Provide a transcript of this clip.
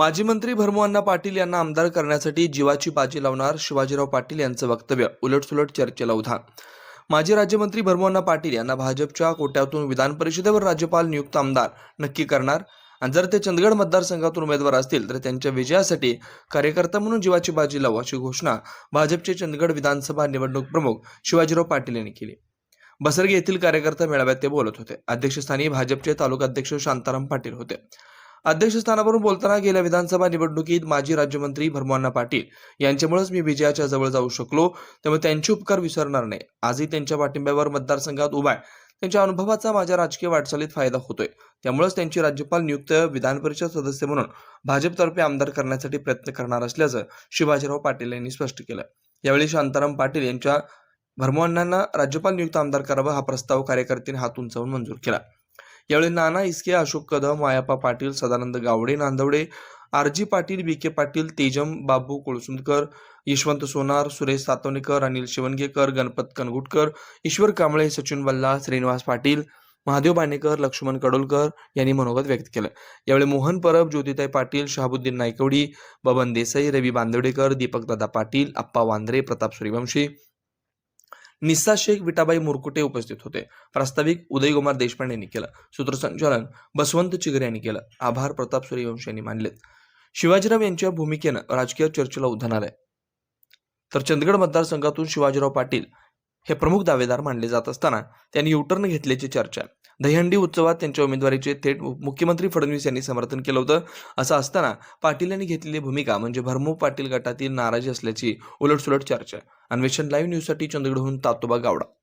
माजी मंत्री भरमोअण्णा पाटील यांना आमदार करण्यासाठी जीवाची बाजी लावणार शिवाजीराव पाटील यांचं वक्तव्य उलटसुलट चर्चेला उधाण. माजी राज्यमंत्री भरमोअण्णा पाटील यांना भाजपच्या कोट्यातून विधान परिषदेवर राज्यपाल नियुक्त आमदार नक्की करणार आणि जर ते चंदगड मतदारसंघातून उमेदवार असतील तर त्यांच्या विजयासाठी कार्यकर्ता म्हणून जीवाची बाजी लावू अशी घोषणा भाजपचे चंदगड विधानसभा निवडणूक प्रमुख शिवाजीराव पाटील यांनी केली. बसरगे येथील कार्यकर्ता मेळाव्यात ते बोलत होते. अध्यक्षस्थानी भाजपचे तालुका अध्यक्ष शांताराम पाटील होते. अध्यक्षस्थानावरून बोलताना गेल्या विधानसभा निवडणुकीत माजी राज्यमंत्री भरमोअण्णा पाटील यांच्यामुळेच मी विजयाच्या जवळ जाऊ शकलो त्यामुळे त्यांचे उपकार विसरणार नाही. आजही त्यांच्या पाठिंब्यावर मतदारसंघात उभा आहे. त्यांच्या अनुभवाचा माझ्या राजकीय वाटचालीत फायदा होतोय. त्यामुळेच त्यांची राज्यपाल नियुक्त विधान परिषद सदस्य म्हणून भाजपतर्फे आमदार करण्यासाठी प्रयत्न करणार असल्याचं शिवाजीराव पाटील यांनी स्पष्ट केलं. यावेळी शांताराम पाटील यांच्या भरमोअण्णांना राज्यपाल नियुक्त आमदार करावा हा प्रस्ताव कार्यकर्त्यांनी हात उंचावून मंजूर केला. यावेळी नाना इसके Ashok Kadam Mayapa Patil Sadanand Gawade Nandwade R G Patil B K Patil Tejam Babu Kolsundkar Yashwant Sonar Suresh Satvanekar Anil Shivangekar Ganpat Kanagutkar Ishwar Kamble Sachin Balla Shrinivas Patil Mahadev बाणेकर Laxman कडोलकर यांनी मनोगत व्यक्त केलं. यावेळी मोहन परब ज्योतिताई पाटील शहाबुद्दीन नायकवडी बबन देसाई रवी बांदवडेकर दीपकदादा पाटील अप्पा वांद्रे प्रताप सूर्यवंशी निस्सा शेख विटाबाई मुरकुटे उपस्थित होते. प्रास्ताविक उदयकुमार देशपांडे यांनी केलं. सूत्रसंचालन बसवंत चिगरे यांनी केलं. आभार प्रताप सूर्यवंशी यांनी मानलेत. शिवाजीराव यांच्या भूमिकेनं राजकीय चर्चेला उधाण आलंय. तर चंदगड मतदारसंघातून शिवाजीराव पाटील हे प्रमुख दावेदार मानले जात असताना त्यांनी युटर्न घेतल्याची चर्चा. आहे. दहीहंडी उत्सवात त्यांच्या उमेदवारीचे थेट मुख्यमंत्री फडणवीस यांनी समर्थन केलं होतं. असं असताना पाटील यांनी घेतलेली भूमिका म्हणजे भरमू पाटील गटातील नाराजी असल्याची उलटसुलट चर्चा. अन्वेषण लाईव्ह न्यूजसाठी चंदगडहून तातोबा गावडा.